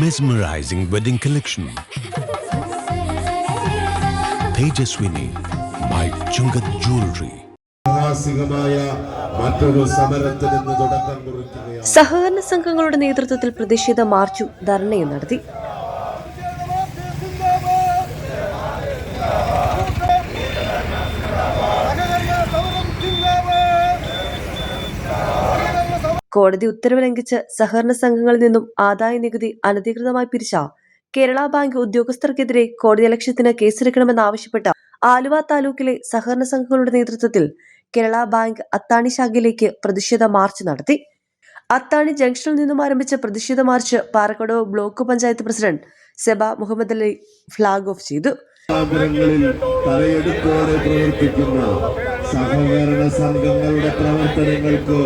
mesmerizing wedding collection Tejaswini by Chungath jewellery സാഹസികമായ മറ്റൊരു സമരത്തിന് തുടക്കം കുറിക്കുകയാണ്. സഹകരണ സംഘങ്ങളുടെ നേതൃത്വത്തിൽ പ്രതിഷേധ മാർച്ചും ധർണയും നടത്തി. കോടതി ഉത്തരവ് ലംഘിച്ച് സഹകരണ സംഘങ്ങളിൽ നിന്നും ആദായ നികുതി അനധികൃതമായി പിരിച്ച കേരള ബാങ്ക് ഉദ്യോഗസ്ഥർക്കെതിരെ കോടതി ലക്ഷ്യത്തിന് കേസെടുക്കണമെന്നാവശ്യപ്പെട്ട ആലുവ താലൂക്കിലെ സഹകരണ സംഘങ്ങളുടെ നേതൃത്വത്തിൽ കേരള ബാങ്ക് അത്താണി ശാഖയിലേക്ക് പ്രതിഷേധ മാർച്ച് നടത്തി. അത്താണി ജംഗ്ഷനിൽ നിന്നും ആരംഭിച്ച പ്രതിഷേധ march Parakkadavu block panchayat president Seba Muhammad Ali flag off ചെയ്തു. സ്ഥാപനങ്ങളിൽ തലയെടുപ്പോടെ പ്രവർത്തിക്കുന്ന സഹകരണ സംഘങ്ങളുടെ പ്രവർത്തനങ്ങൾക്ക്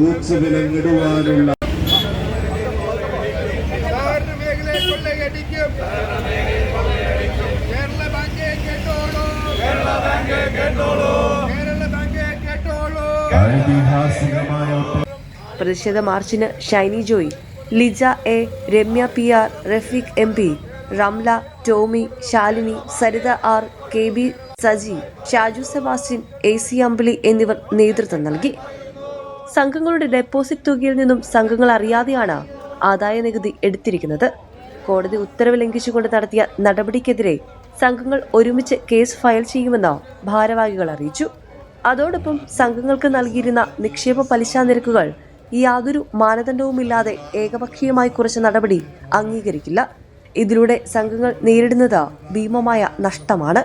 ഊച്ചുവിലങ്ങിടുവാനുള്ള പ്രതിഷേധ മാർച്ചിന് Shiny Joy Lija A Ramya P R Rafeeq M P. Ramla Tomy Shalini Saritha R K B Saji Shaju Sebastian A C Ambili എന്നിവർ നേതൃത്വം നൽകി. സംഘങ്ങളുടെ ഡെപ്പോസിറ്റ് തുകയിൽ നിന്നും സംഘങ്ങൾ അറിയാതെയാണ് ആദായ നികുതി എടുത്തിരിക്കുന്നത്. കോടതി ഉത്തരവ് ലംഘിച്ചുകൊണ്ട് നടത്തിയ നടപടിക്കെതിരെ സംഘങ്ങൾ ഒരുമിച്ച് കേസ് ഫയൽ ചെയ്യുമെന്ന് ഭാരവാഹികൾ അറിയിച്ചു. അതോടൊപ്പം സംഘങ്ങൾക്ക് നൽകിയിരുന്ന നിക്ഷേപ പലിശ നിരക്കുകൾ യാതൊരു മാനദണ്ഡവുമില്ലാതെ ഏകപക്ഷീയമായി കുറച്ച നടപടി അംഗീകരിക്കില്ല. ഇതിലൂടെ സംഘങ്ങൾ നേരിടുന്നത് ഭീമമായ നഷ്ടമാണ്.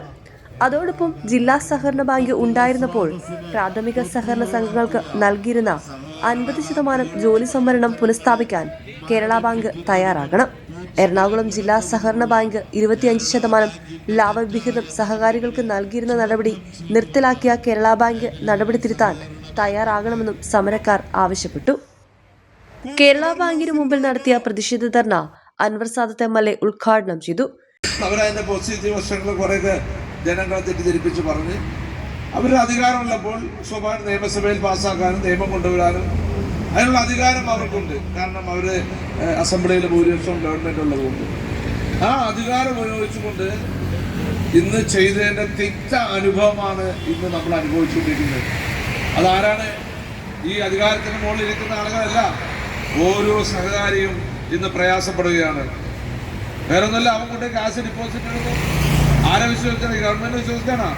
അതോടൊപ്പം ജില്ലാ സഹകരണ ബാങ്ക് ഉണ്ടായിരുന്നപ്പോൾ പ്രാഥമിക സഹകരണ സംഘങ്ങൾക്ക് നൽകിയിരുന്ന അൻപത് ശതമാനം ജോലി സംവരണം പുനഃസ്ഥാപിക്കാൻ കേരള ബാങ്ക് തയ്യാറാകണം. എറണാകുളം ജില്ലാ സഹകരണ ബാങ്ക് ഇരുപത്തിയഞ്ച് ശതമാനം ലാഭവിഹിതം സഹകാരികൾക്ക് നൽകിയിരുന്ന നടപടി നിർത്തലാക്കിയ കേരള ബാങ്ക് നടപടി തിരുത്താൻ തയ്യാറാകണമെന്നും സമരക്കാർ ആവശ്യപ്പെട്ടു. കേരള ബാങ്കിന് മുമ്പിൽ നടത്തിയ പ്രതിഷേധ dharna Anwar Sadath M L A ഉദ്ഘാടനം ചെയ്തു. അവരതിന്റെ പോസിറ്റീവ് വശങ്ങൾ കുറേയൊക്കെ ജനങ്ങളെ തെറ്റിദ്ധരിപ്പിച്ച് പറഞ്ഞ് അവരുടെ അധികാരമുള്ളപ്പോൾ സ്വാഭാവിക നിയമസഭയിൽ പാസ്സാക്കാനും നിയമം കൊണ്ടുവരാനും അതിനുള്ള അധികാരം അവർക്കുണ്ട്. കാരണം അവർ അസംബ്ലിയിൽ ഭൂരിപക്ഷം ഗവൺമെന്റ് ഉള്ളതുകൊണ്ട് ആ അധികാരം ഉപയോഗിച്ചുകൊണ്ട് ഇന്ന് ചെയ്തതിന്റെ തിക്ത അനുഭവമാണ് ഇന്ന് നമ്മൾ അനുഭവിച്ചുകൊണ്ടിരിക്കുന്നത്. അതാരാണ് ഈ അധികാരത്തിന് മുകളിൽ ഇരിക്കുന്ന ആളുകളല്ല ഓരോ സഹകാരിയും ഇന്ന് പ്രയാസപ്പെടുകയാണ്. വേറെ അവൻ കൊണ്ട് കാശ് ഡിപ്പോസിറ്റ് എടുക്കും. ആരെ വിശ്വസിക്കണം? ഗവൺമെന്റ് വിശ്വസിക്കണം?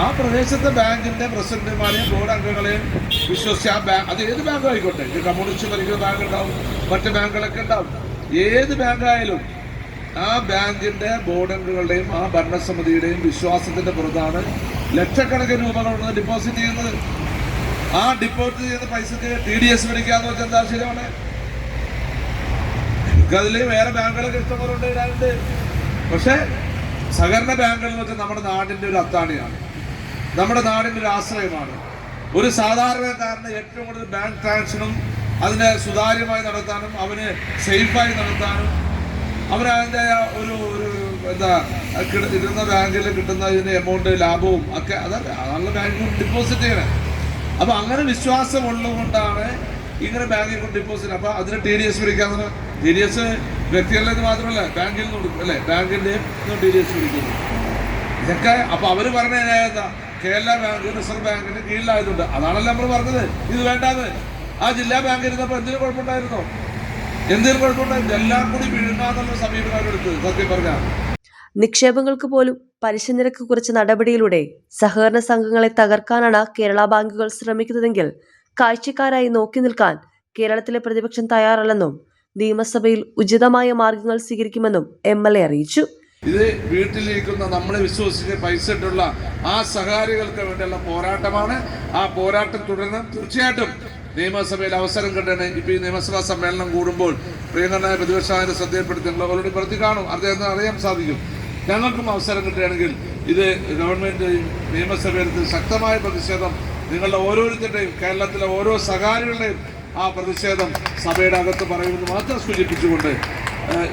ആ പ്രദേശത്തെ ബാങ്കിന്റെ പ്രസിഡന്റുമാരെയും ബോർഡ് അംഗങ്ങളെയും വിശ്വസിച്ച് ആ ബാങ്ക് അത് ഏത് ബാങ്കും ആയിക്കോട്ടെ ഇത് കമ്മ്യൂണിസ്റ്റ് ഭരിക്കുന്ന ബാങ്ക് ഉണ്ടാവും മറ്റ് ബാങ്കുകളൊക്കെ ഉണ്ടാവും. ഏത് ബാങ്കായാലും ആ ബാങ്കിന്റെ ബോർഡ് അംഗങ്ങളുടെയും ആ ഭരണസമിതിയുടെയും വിശ്വാസത്തിന്റെ പുറത്താണ് ലക്ഷക്കണക്കിന് രൂപകൾ ഡിപ്പോസിറ്റ് ചെയ്യുന്നത്. ആ ഡിപ്പോസിറ്റ് ചെയ്യുന്ന പൈസക്ക് ടി ഡി എസ് മേടിക്കാന്ന് വെച്ചാൽ എന്താ ശരിയാണ് അതിൽ വേറെ ബാങ്കുകളൊക്കെ ഇഷ്ടംപോലെ ഇടാനുണ്ട്. പക്ഷേ സഹകരണ ബാങ്കുകൾ വെച്ചാൽ നമ്മുടെ നാടിന്റെ ഒരു അത്താണിയാണ്. നമ്മുടെ നാടിന്റെ ഒരു ആശ്രയമാണ്. ഒരു സാധാരണക്കാരന് ഏറ്റവും കൂടുതൽ ബാങ്ക് ട്രാൻസാക്ഷനും അതിനെ സുതാര്യമായി നടത്താനും അവന് സേഫായി നടത്താനും അവന് ഒരു ഒരു എന്താ കിട്ടുന്ന ബാങ്കിൽ കിട്ടുന്ന ഇതിന്റെ എമൗണ്ട് ലാഭവും ഒക്കെ അതല്ല അതാണ് ബാങ്കിൽ ഡിപ്പോസിറ്റ് ചെയ്യണേ. അപ്പം അങ്ങനെ വിശ്വാസമുള്ളതുകൊണ്ടാണ് ഇങ്ങനെ ബാങ്കിൽ കൊണ്ട് ഡിപ്പോസിറ്റ് അപ്പം അതിന് ടി ഡി എസ് പിടിക്കാന്ന് ടി ഡി എസ് വ്യക്തികളിൽ മാത്രമല്ല ബാങ്കിൽ നിന്ന് കൊടുക്കും അല്ലെ? ബാങ്കിന്റെയും ഡി ഡി എസ് പിടിക്കുന്നു ഇതൊക്കെ അപ്പൊ അവർ പറഞ്ഞ എന്താ? കേരള ബാങ്ക് റിസർവ് ബാങ്കിന്റെ കീഴിലായതുകൊണ്ട് അതാണല്ലോ നമ്മൾ പറഞ്ഞത്. ഇത് വേണ്ടാന്ന്. ആ ജില്ലാ ബാങ്ക് ഇരുന്നപ്പോ എന്തിനു കുഴപ്പമുണ്ടായിരുന്നോ? എന്തിനു കുഴപ്പമുണ്ടായിരുന്നു? എല്ലാം കൂടി വിഴുങ്ങാന്നുള്ള സമീപനം എടുത്തത്. സത്യം പറഞ്ഞാൽ നിക്ഷേപങ്ങൾക്ക് പോലും പലിശ നിരക്ക് കുറച്ച നടപടിയിലൂടെ സഹകരണ സംഘങ്ങളെ തകർക്കാനാണ് കേരള ബാങ്കുകൾ ശ്രമിക്കുന്നതെങ്കിൽ കാഴ്ചക്കാരായി നോക്കി നിൽക്കാൻ കേരളത്തിലെ പ്രതിപക്ഷം തയ്യാറല്ലെന്നും നിയമസഭയിൽ ഉചിതമായ മാർഗങ്ങൾ സ്വീകരിക്കുമെന്നും എം എൽ എ അറിയിച്ചു. ഇത് വീട്ടിലിരിക്കുന്ന നമ്മളെ വിശ്വസിച്ച് പൈസ ഇട്ടുള്ള ആ സഹകാരികൾക്ക് വേണ്ടിയുള്ള പോരാട്ടമാണ്. ആ പോരാട്ടം തുടരണം തീർച്ചയായിട്ടും നിയമസഭയിൽ അവസരം കിട്ടണേ. ഇപ്പൊ ഈ നിയമസഭാ സമ്മേളനം കൂടുമ്പോൾ പ്രിയങ്കരനായ പ്രതിപക്ഷ ശ്രദ്ധയിൽപ്പെടുത്തി നിങ്ങൾ ഓൾറെഡി പ്രതി കാണും അദ്ദേഹത്തിന് അറിയാൻ സാധിക്കും. ഞങ്ങൾക്കും അവസരം കിട്ടുകയാണെങ്കിൽ ഇത് ഗവൺമെന്റ് നിയമസഭയിൽ ശക്തമായ പ്രതിഷേധം നിങ്ങളുടെ ഓരോരുത്തരുടെയും കേരളത്തിലെ ഓരോ സഹകാരികളുടെയും ആ പ്രതിഷേധം സഭയുടെ അകത്ത് പറയുമെന്ന് മാത്രം സൂചിപ്പിച്ചുകൊണ്ട്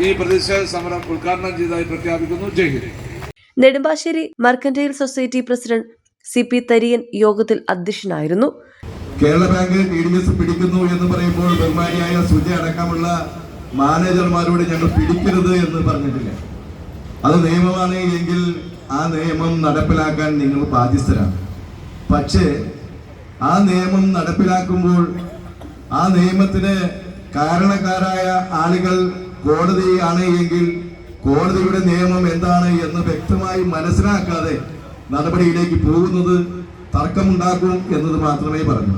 ഈ പ്രതിഷേധ സമരം ഉദ്ഘാടനം ചെയ്തതായി പ്രഖ്യാപിക്കുന്നു. ജയ് Hind. Nedumbassery mercantile society president C P Thariyan യോഗത്തിൽ അധ്യക്ഷനായിരുന്നു. Kerala bank T D S പിടിക്കുന്നു എന്ന് പറയുമ്പോൾ ബഹുമാനിയായ സുജ അടക്കമുള്ള മാനേജർമാരോട് ഞങ്ങൾ പിടിക്കരുത് എന്ന് പറഞ്ഞിട്ടില്ല. അത് നിയമമാണ് എങ്കിൽ ആ നിയമം നടപ്പിലാക്കാൻ നിങ്ങൾ ബാധ്യസ്ഥരാണ്. പക്ഷേ ആ നിയമം നടപ്പിലാക്കുമ്പോൾ ആ നിയമത്തിന് കാരണക്കാരായ ആളുകൾ കോടതിയാണ് എങ്കിൽ കോടതിയുടെ നിയമം എന്താണ് എന്ന് വ്യക്തമായി മനസ്സിലാക്കാതെ നടപടിയിലേക്ക് പോകുന്നത് തർക്കമുണ്ടാക്കും എന്നത് മാത്രമേ പറഞ്ഞു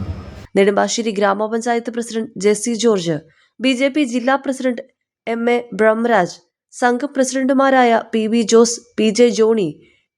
Nedumbassery gramapanchayat president Jessy George B J P ജില്ലാ പ്രസിഡന്റ് എം എ ബ്രഹ്മരാജ് സംഘം പ്രസിഡന്റുമാരായ P V Jose P J Johny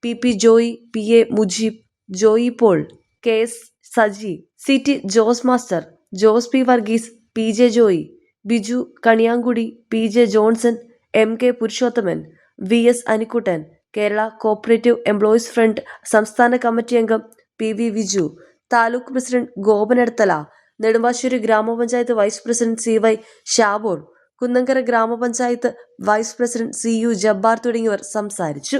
P P Joy P A Mujeeb Joy Paul K S Saji C T Jose master Jose P Varghese P J Joy Biju Kaniyankudi P J Johnson M K Purushothaman V S Anikuttan Kerala cooperative employees front സംസ്ഥാന committee അംഗം P V Viju taluk president ഗോപനടുത്തല Nedumbassery gramapanchayat vice president C Y Shabol Kunnankara gramapanchayat vice president C U Jabbar തുടങ്ങിയവർ സംസാരിച്ചു.